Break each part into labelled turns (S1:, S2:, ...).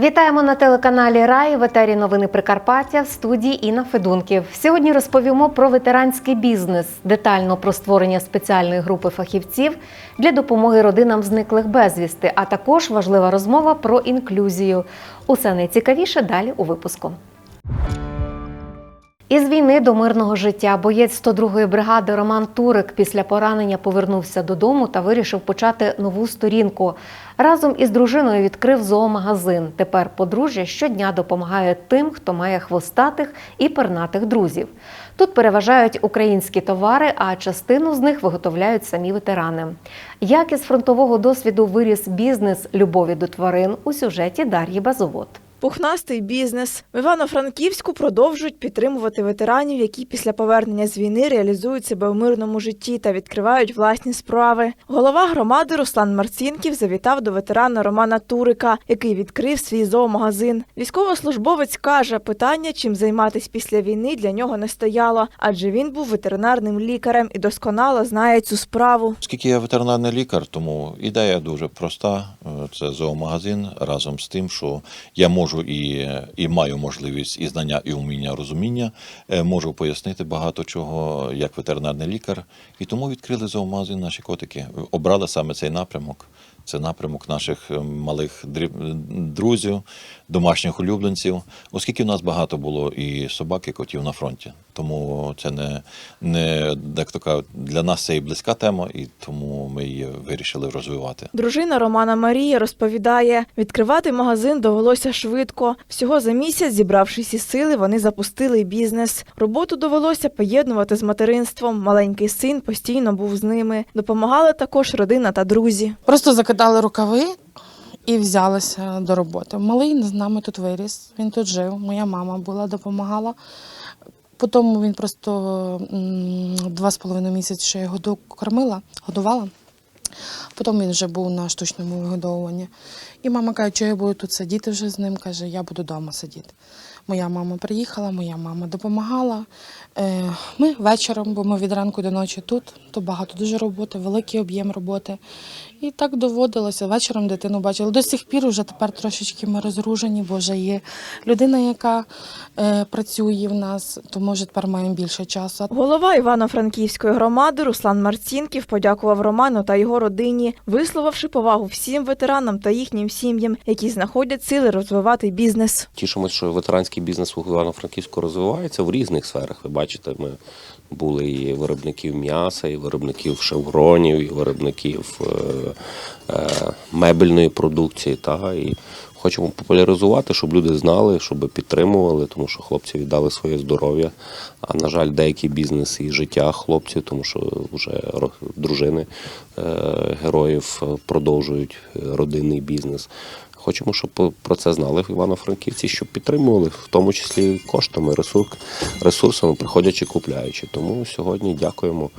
S1: Вітаємо на телеканалі Рай в етері новини Прикарпаття в студії Інна Федунків. Сьогодні розповімо про ветеранський бізнес, детально про створення спеціальної групи фахівців для допомоги родинам зниклих безвісти, а також важлива розмова про інклюзію. Усе найцікавіше далі у випуску. Із війни до мирного життя боєць 102-ї бригади Роман Турик після поранення повернувся додому та вирішив почати нову сторінку. Разом із дружиною відкрив зоомагазин. Тепер подружжя щодня допомагає тим, хто має хвостатих і пернатих друзів. Тут переважають українські товари, а частину з них виготовляють самі ветерани. Як із фронтового досвіду виріс бізнес любові до тварин у сюжеті Дар'ї Базовод.
S2: Пухнастий бізнес в Івано-Франківську продовжують підтримувати ветеранів, які після повернення з війни реалізують себе в мирному житті та відкривають власні справи. Голова громади Руслан Марцінків завітав до ветерана Романа Турика, який відкрив свій зоомагазин. Військовослужбовець каже, питання, чим займатись після війни, для нього не стояло, адже він був ветеринарним лікарем і досконало знає цю справу.
S3: Оскільки я ветеринарний лікар, тому ідея дуже проста. Е, Це зоомагазин разом з тим, що я можу і, і маю можливість і знання, і уміння, розуміння, е, можу пояснити багато чого як ветеринарний лікар. І тому відкрили зоомагазин наші котики. Обрали саме цей напрямок. Це напрямок наших е, малих друзів, домашніх улюбленців, оскільки в нас багато було і собак, і котів на фронті. Тому це не, не як то кажуть, для нас це і близька тема, і тому ми її вирішили розвивати.
S2: Дружина Романа Марія розповідає, відкривати магазин довелося швидко. Всього за місяць, зібравшись із сили, вони запустили бізнес. Роботу довелося поєднувати з материнством. Маленький син постійно був з ними. Допомагали також родина та друзі.
S4: Просто закидали рукави і взялася до роботи. Малий з нами тут виріс, він тут жив, моя мама була, допомагала. Потім він просто два з половиною місяці його кормила, годувала. Потім він вже був на штучному вигодовуванні. І мама каже, що я буду тут сидіти вже з ним. Каже, я буду вдома сидіти. Моя мама приїхала, моя мама допомагала. Е, Ми вечором, бо ми від ранку до ночі тут, то багато дуже роботи, великий об'єм роботи. І так доводилося. Вечором дитину бачили. До сих пір вже тепер трошечки ми розгружені, бо вже є людина, яка е, працює в нас, то може тепер маємо більше часу.
S2: Голова Івано-Франківської громади Руслан Марцінків подякував Роману та його родині, висловивши повагу всім ветеранам та їхнім сім'ям, які знаходять сили розвивати бізнес.
S5: Тішимося, що ветеранський бізнес у Івано-Франківську розвивається в різних сферах. Ви бачите, ми були і виробників м'яса, і виробників шевронів, і виробників е, е, мебельної продукції. Та, і хочемо популяризувати, щоб люди знали, щоб підтримували, тому що хлопці віддали своє здоров'я. А на жаль, деякі бізнеси і життя хлопців, тому що вже дружини героїв е, продовжують е, родинний бізнес. Хочемо, щоб про це знали в Івано-Франківці, щоб підтримували, в тому числі коштами, ресурс, ресурсами, приходячи, купляючи. Тому сьогодні дякуємо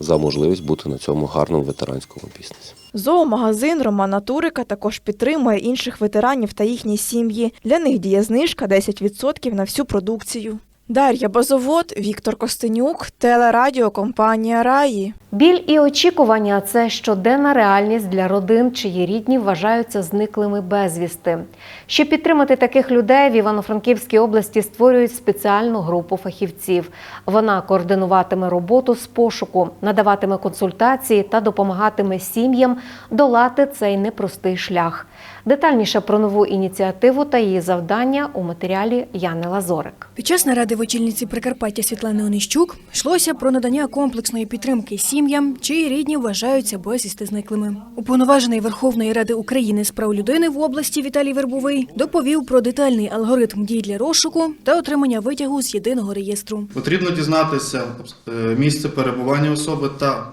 S5: за можливість бути на цьому гарному ветеранському бізнесі.
S2: Зоомагазин Романа Турика також підтримує інших ветеранів та їхні сім'ї. Для них діє знижка 10% на всю продукцію. Дар'я Базовод, Віктор Костенюк, телерадіокомпанія Раї.
S1: Біль і очікування це щоденна реальність для родин, чиї рідні вважаються зниклими безвісти. Щоб підтримати таких людей, в Івано-Франківській області створюють спеціальну групу фахівців. Вона координуватиме роботу з пошуку, надаватиме консультації та допомагатиме сім'ям долати цей непростий шлях. Детальніше про нову ініціативу та її завдання у матеріалі Яни Лазорик.
S6: Під час наради в очільниці Прикарпаття Світлани Онищук йшлося про надання комплексної підтримки сім'ям, чиї рідні вважаються безвісти зниклими. Уповноважений Верховної Ради України з прав людини в області Віталій Вербовий доповів про детальний алгоритм дій для розшуку та отримання витягу з єдиного реєстру.
S7: Потрібно дізнатися е, місце перебування особи та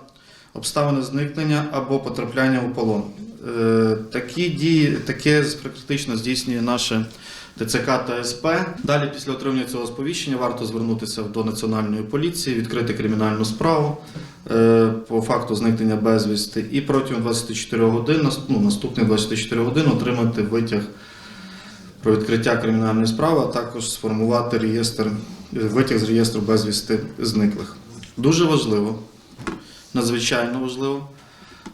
S7: обставини зникнення або потрапляння у полон. Е, Такі дії, таке практично здійснює наше ТЦК та СП. Далі, після отримання цього сповіщення, варто звернутися до Національної поліції, відкрити кримінальну справу е, по факту зникнення безвісти і протягом 24 годин, ну, наступних 24 годин отримати витяг про відкриття кримінальної справи, а також сформувати реєстр, витяг з реєстру безвісти зниклих. Дуже важливо, надзвичайно важливо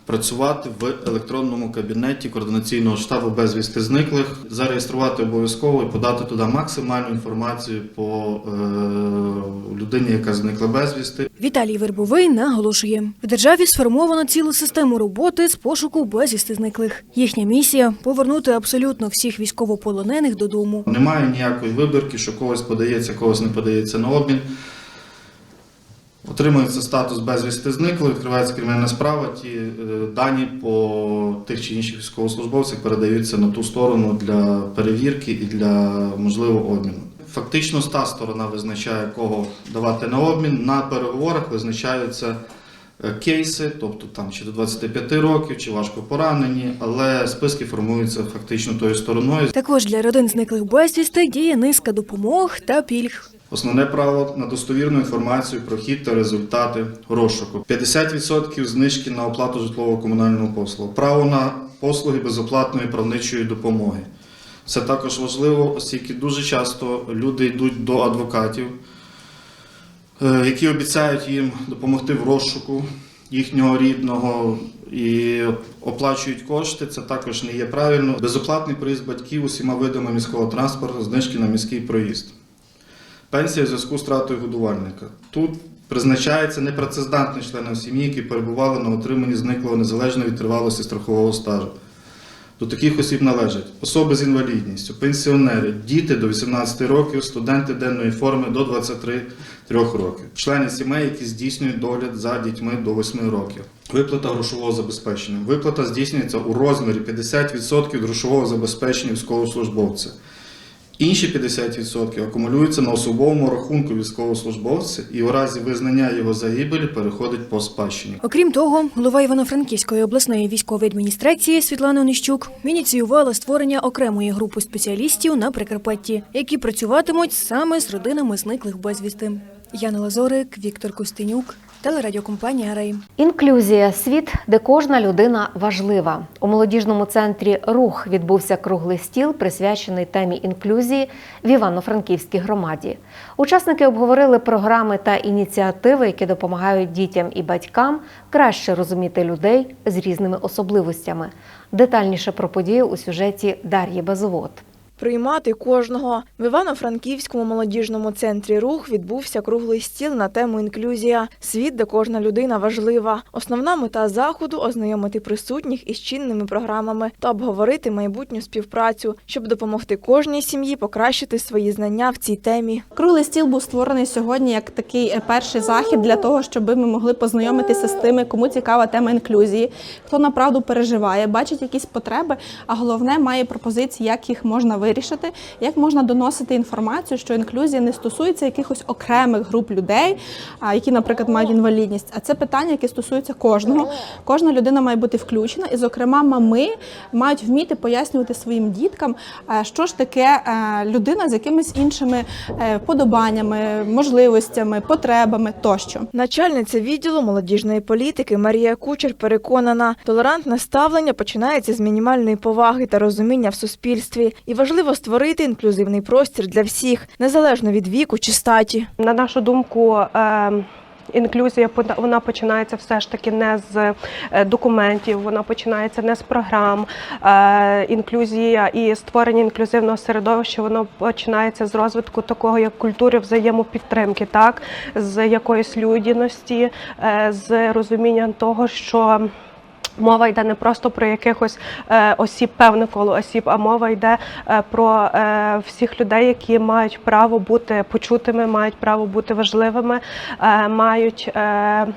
S7: працювати в електронному кабінеті координаційного штабу безвісти зниклих, зареєструвати обов'язково і подати туди максимальну інформацію по е, людині, яка зникла безвісти.
S6: Віталій Вербовий наголошує, в державі сформовано цілу систему роботи з пошуку безвісти зниклих. Їхня місія повернути абсолютно всіх військовополонених додому.
S7: Немає ніякої вибірки, що когось подається, когось не подається на обмін. Отримується статус безвісти зникло, відкривається кримінальна справа. Ті е, дані по тих чи інших військовослужбовцях передаються на ту сторону для перевірки і для можливого обміну. Фактично, та сторона визначає, кого давати на обмін. На переговорах визначаються е, кейси, тобто там чи до 25 років, чи важко поранені, але списки формуються фактично тою стороною.
S6: Також для родин зниклих безвісти діє низка допомог та пільг.
S7: Основне право на достовірну інформацію про хід та результати розшуку. 50% знижки на оплату житлово-комунального послугу. Право на послуги безоплатної правничої допомоги. Це також важливо, оскільки дуже часто люди йдуть до адвокатів, е, які обіцяють їм допомогти в розшуку їхнього рідного і оплачують кошти. Це також не є правильно. Безоплатний проїзд батьків усіма видами міського транспорту, знижки на міський проїзд. Пенсія в зв'язку з втратою годувальника. Тут призначається непрацездатний членам сім'ї, які перебували на отриманні зниклого незалежно від тривалості страхового стажу. До таких осіб належать особи з інвалідністю, пенсіонери, діти до 18 років, студенти денної форми до 23 років, члени сімей, які здійснюють догляд за дітьми до 8 років. Виплата грошового забезпечення. Виплата здійснюється у розмірі 50% від грошового забезпечення військовослужбовця. Інші 50% акумулюються на особовому рахунку військовослужбовця і у разі визнання його загибелі переходить по спадщині.
S6: Окрім того, голова Івано-Франківської обласної військової адміністрації Світлана Онищук ініціювала створення окремої групи спеціалістів на Прикарпатті, які працюватимуть саме з родинами зниклих безвісти. Яна Лазорик, Віктор Костенюк, телерадіокомпанія Рей.
S1: Інклюзія світ, де кожна людина важлива. У молодіжному центрі Рух відбувся круглий стіл, присвячений темі інклюзії в Івано-Франківській громаді. Учасники обговорили програми та ініціативи, які допомагають дітям і батькам краще розуміти людей з різними особливостями. Детальніше про подію у сюжеті Дар'ї Безовод.
S2: Приймати кожного в Івано-Франківському молодіжному центрі рух відбувся круглий стіл на тему інклюзія. Світ, де кожна людина важлива. Основна мета заходу ознайомити присутніх із чинними програмами та обговорити майбутню співпрацю, щоб допомогти кожній сім'ї покращити свої знання в цій темі.
S8: Круглий стіл був створений сьогодні як такий е, перший захід для того, щоб ми могли познайомитися з тими, кому цікава тема інклюзії, хто направду переживає, бачить якісь потреби, а головне має пропозиції, як їх можна вирішити, як можна доносити інформацію, що інклюзія не стосується якихось окремих груп людей, які, наприклад, мають інвалідність. А це питання, яке стосується кожного. Кожна людина має бути включена, і, зокрема, мами мають вміти пояснювати своїм діткам, е, що ж таке е, людина з якимись іншими е, подобаннями, можливостями, потребами тощо.
S2: Начальниця відділу молодіжної політики Марія Кучер переконана, толерантне ставлення починається з мінімальної поваги та розуміння в суспільстві, і важливо створити інклюзивний простір для всіх, незалежно від віку чи статі.
S9: На нашу думку, е, інклюзія вона починається все ж таки не з е, документів, вона починається не з програм. Е, Інклюзія і створення інклюзивного середовища воно починається з розвитку такого як культури взаємопідтримки, так з якоїсь людяності, е, з розумінням того, що. Мова йде не просто про якихось е, осіб, певне коло осіб, а мова йде е, про е, всіх людей, які мають право бути почутими, мають право бути важливими, е, мають. Е,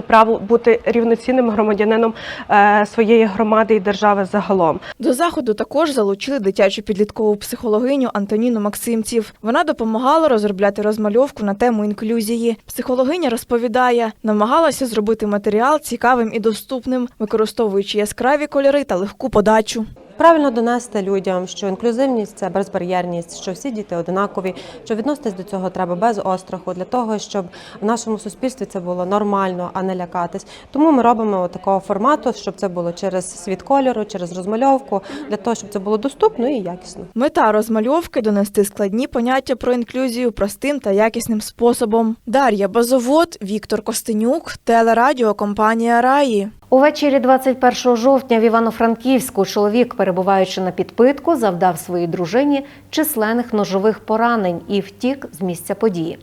S9: Право бути рівноцінним громадянином е, своєї громади і держави загалом.
S2: До заходу також залучили дитячу підліткову психологиню Антоніну Максимців. Вона допомагала розробляти розмальовку на тему інклюзії. Психологиня розповідає, намагалася зробити матеріал цікавим і доступним, використовуючи яскраві кольори та легку подачу.
S10: Правильно донести людям, що інклюзивність це безбар'єрність, що всі діти однакові, що відноситись до цього треба без остраху, для того, щоб в нашому суспільстві це було нормально, а не лякатись. Тому ми робимо такого формату, щоб це було через світ кольору, через розмальовку, для того, щоб це було доступно і якісно.
S2: Мета розмальовки донести складні поняття про інклюзію простим та якісним способом. Дар'я Базовод, Віктор Костенюк, телерадіокомпанія Раї.
S1: Увечері 21 жовтня в Івано-Франківську чоловік, перебуваючи на підпитку, завдав своїй дружині численних ножових поранень і втік з місця події.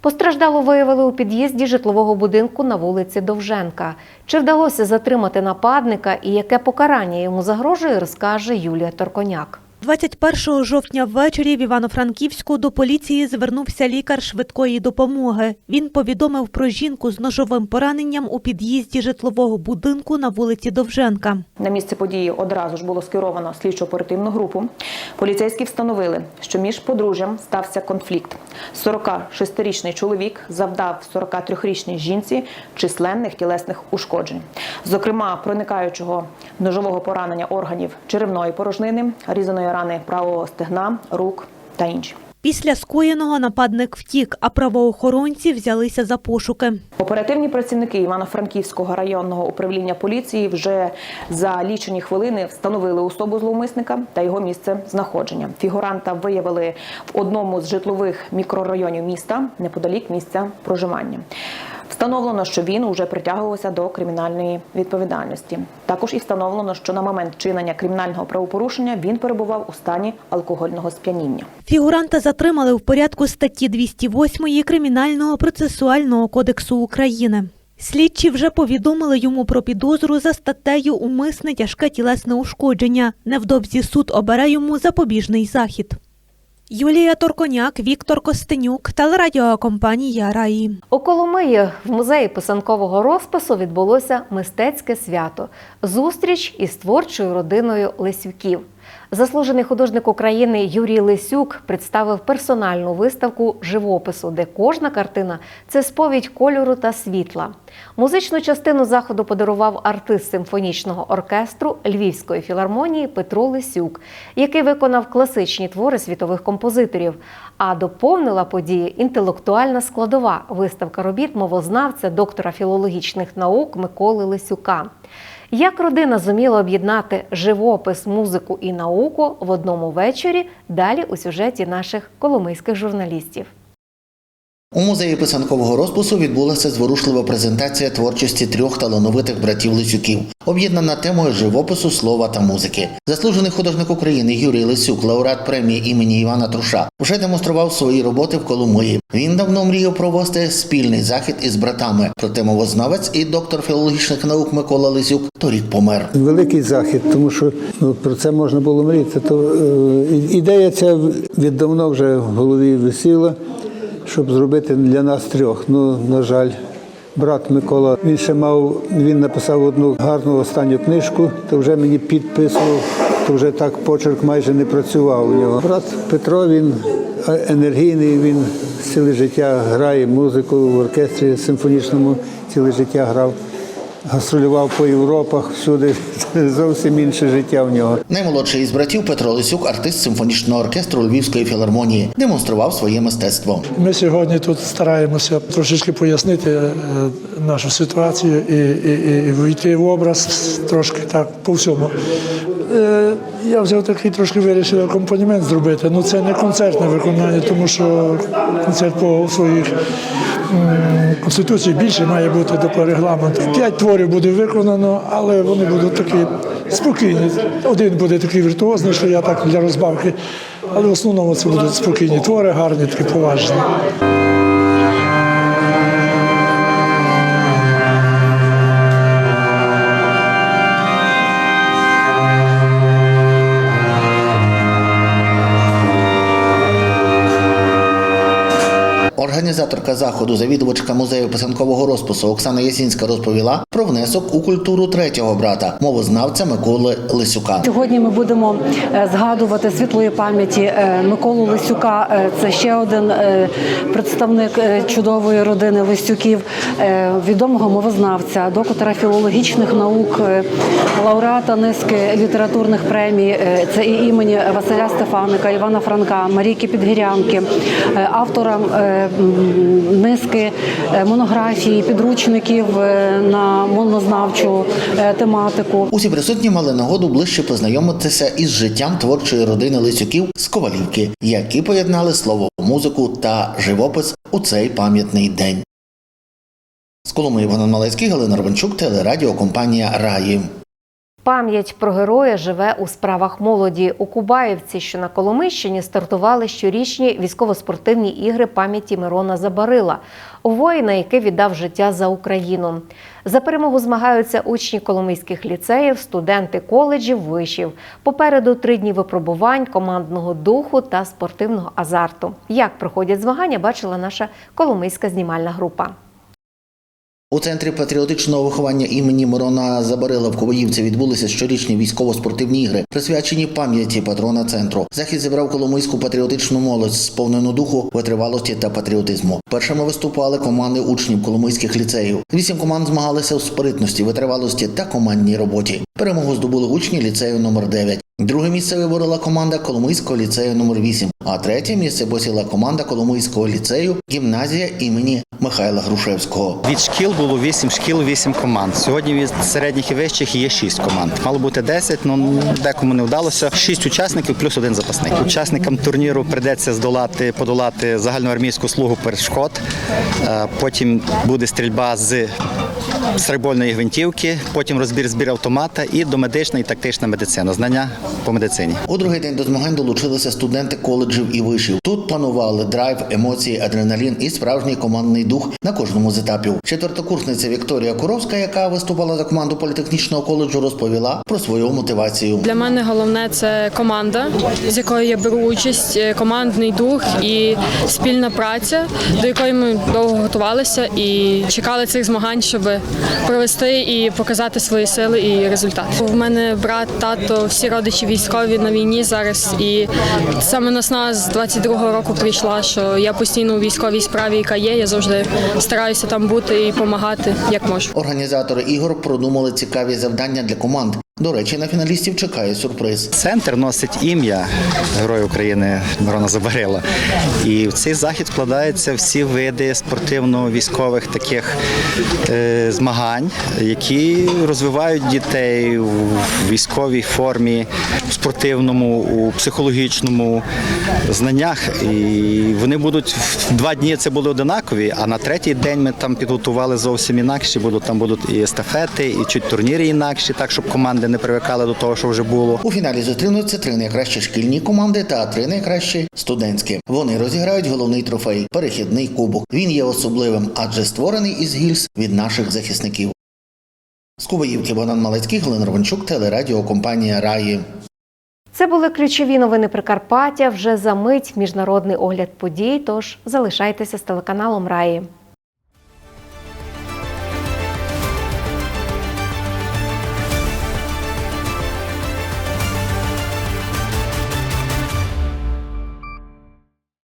S1: Постраждало виявили у під'їзді житлового будинку на вулиці Довженка. Чи вдалося затримати нападника і яке покарання йому загрожує, розкаже Юлія Торконяк.
S11: 21 жовтня ввечері в Івано-Франківську до поліції звернувся лікар швидкої допомоги. Він повідомив про жінку з ножовим пораненням у під'їзді житлового будинку на вулиці Довженка.
S12: На місце події одразу ж було скеровано слідчо-оперативну групу. Поліцейські встановили, що між подружжям стався конфлікт. 46-річний чоловік завдав 43-річній жінці численних тілесних ушкоджень, зокрема проникаючого ножового поранення органів черевної порожнини, різаної рани правого стегна, рук та інші.
S11: Після скоєного нападник втік, а правоохоронці взялися за пошуки.
S12: Оперативні працівники Івано-Франківського районного управління поліції вже за лічені хвилини встановили особу зловмисника та його місце знаходження. Фігуранта виявили в одному з житлових мікрорайонів міста неподалік місця проживання. Встановлено, що він уже притягувався до кримінальної відповідальності. Також і встановлено, що на момент чинення кримінального правопорушення він перебував у стані алкогольного сп'яніння.
S11: Фігуранта затримали в порядку статті 208 Кримінального процесуального кодексу України. Слідчі вже повідомили йому про підозру за статтею Умисне тяжке тілесне ушкодження. Невдовзі суд обере йому запобіжний захід. Юлія Торконяк, Віктор Костенюк, телерадіокомпанія Раї.
S1: У Коломиї в музеї писанкового розпису відбулося мистецьке свято зустріч із творчою родиною Лисюків. Заслужений художник України Юрій Лисюк представив персональну виставку живопису, де кожна картина це сповідь кольору та світла. Музичну частину заходу подарував артист симфонічного оркестру Львівської філармонії Петро Лисюк, який виконав класичні твори світових композиторів. А доповнила події інтелектуальна складова виставка робіт мовознавця, доктора філологічних наук Миколи Лисюка. Як родина зуміла об'єднати живопис, музику і науку в одному вечорі? Далі у сюжеті наших коломийських журналістів.
S13: У музеї писанкового розпису відбулася зворушлива презентація творчості трьох талановитих братів Лисюків, об'єднана темою живопису, слова та музики. Заслужений художник України Юрій Лисюк, лауреат премії імені Івана Труша, вже демонстрував свої роботи в Коломиї. Він давно мріяв провести спільний захід із братами. Проте мовознавець і доктор філологічних наук Микола Лисюк торік помер.
S14: Великий захід, тому що ну, про це можна було мріяти. То е, ідея ця віддавно вже в голові висіла, щоб зробити для нас трьох. Ну, на жаль, брат Микола він ще мав, він написав одну гарну останню книжку, то вже мені підписував, то вже так почерк майже не працював у нього. Брат Петро він е, енергійний, він ціле життя грає музику в оркестрі симфонічному, ціле життя грав. Гастролював по Європах, всюди зовсім інше життя в нього.
S13: Наймолодший із братів Петро Лисюк, артист симфонічного оркестру Львівської філармонії, демонстрував своє мистецтво.
S15: Ми сьогодні тут стараємося трошечки пояснити е, нашу ситуацію і, і, і вийти в образ трошки так по всьому. Е, Я взяв такий трошки вирішив акомпанімент зробити. Ну це не концертне виконання, тому що концерт по своїх конституції більше має бути до регламенту. П'ять творів буде виконано, але вони будуть такі спокійні. Один буде такий віртуозний, що я так для розбавки, але в основному це будуть спокійні твори, гарні, такі поважні.
S13: Організаторка заходу, завідувачка музею писанкового розпису Оксана Ясінська розповіла про внесок у культуру третього брата, мовознавця Миколи Лисюка.
S16: Сьогодні ми будемо е, згадувати світлої пам'яті е, Миколу Лисюка. Е, Це ще один представник чудової родини Лисюків, відомого мовознавця, доктора філологічних наук, лауреата низки літературних премій. Це і імені Василя Стефаника, Івана Франка, Марійки Підгірянки, автора низки е, монографій, підручників е, на мовознавчу е, тематику.
S13: Усі присутні мали нагоду ближче познайомитися із життям творчої родини Лисюків з Ковалівки, які поєднали слово, музику та живопис у цей пам'ятний день. З Коломиї Богдан Малецький, Галина Романчук, телерадіокомпанія Раї.
S1: Пам'ять про героя живе у справах молоді. У Кубаївці, що на Коломищині, стартували щорічні військово-спортивні ігри пам'яті Мирона Забарила, воїна, який віддав життя за Україну. За перемогу змагаються учні коломийських ліцеїв, студенти коледжів, вишів. Попереду три дні випробувань, командного духу та спортивного азарту. Як проходять змагання, бачила наша коломийська знімальна група.
S13: У центрі патріотичного виховання імені Мирона Забарила в Коваївці відбулися щорічні військово-спортивні ігри, присвячені пам'яті патрона центру. Захід зібрав коломийську патріотичну молодь, сповнену духу, витривалості та патріотизму. Першими виступали команди учнів коломийських ліцеїв. Вісім команд змагалися у спритності, витривалості та командній роботі. Перемогу здобули учні ліцею номер 9 Друге місце виборола команда Коломийського ліцею номер 8 а третє місце посіла команда Коломийського ліцею гімназія імені Михайла Грушевського.
S17: Від шкіл було 8 шкіл, 8 команд. Сьогодні від середніх і вищих є 6 команд. Мало бути 10, але декому не вдалося. 6 учасників плюс один запасник. Учасникам турніру прийдеться здолати, подолати загальноармійську слугу перешкод. Е, Потім буде стрільба з стрейбольної гвинтівки, потім розбір збір автомата і домедична і тактична медицина. Знання по медицині.
S13: У другий день до змагань долучилися студенти коледжів і вишів. Тут панували драйв, емоції, адреналін і справжній командний дух на кожному з етапів. Четвертокурсниця Вікторія Куровська, яка виступала за команду політехнічного коледжу, розповіла про свою мотивацію.
S18: Для мене головне це команда, з якою я беру участь, е, командний дух і спільна праця, до якої ми довго готувалися і чекали цих змагань, щоб провести і показати свої сили і результат. У мене брат, тато, всі родичі військові на війні зараз, і саме насна з 22-го року прийшла, що я постійно у військовій справі, яка є. Я завжди стараюся там бути і допомагати як можу.
S13: Організатори ігор продумали цікаві завдання для команд. До речі, на фіналістів чекає сюрприз.
S17: Центр носить ім'я Героя України Мирона Забарила. І в цей захід вкладаються всі види спортивно-військових таких е, змагань, які розвивають дітей у військовій формі, в спортивному, у психологічному знаннях. І вони будуть в два дні це були одинакові, а на третій день ми там підготували зовсім інакші. Будуть там будуть і естафети, і чуть турніри інакші, так щоб команди не привикали до того, що вже було.
S13: У фіналі зустрінуться три найкращі шкільні команди та три найкращі студентські. Вони розіграють головний трофей перехідний кубок. Він є особливим, адже створений із гільз від наших захисників. З Кубаївки Богдан Малецький, Галина Ровенчук, телерадіокомпанія Раї.
S1: Це були ключові новини Прикарпаття. Вже за мить міжнародний огляд подій. Тож залишайтеся з телеканалом Раї.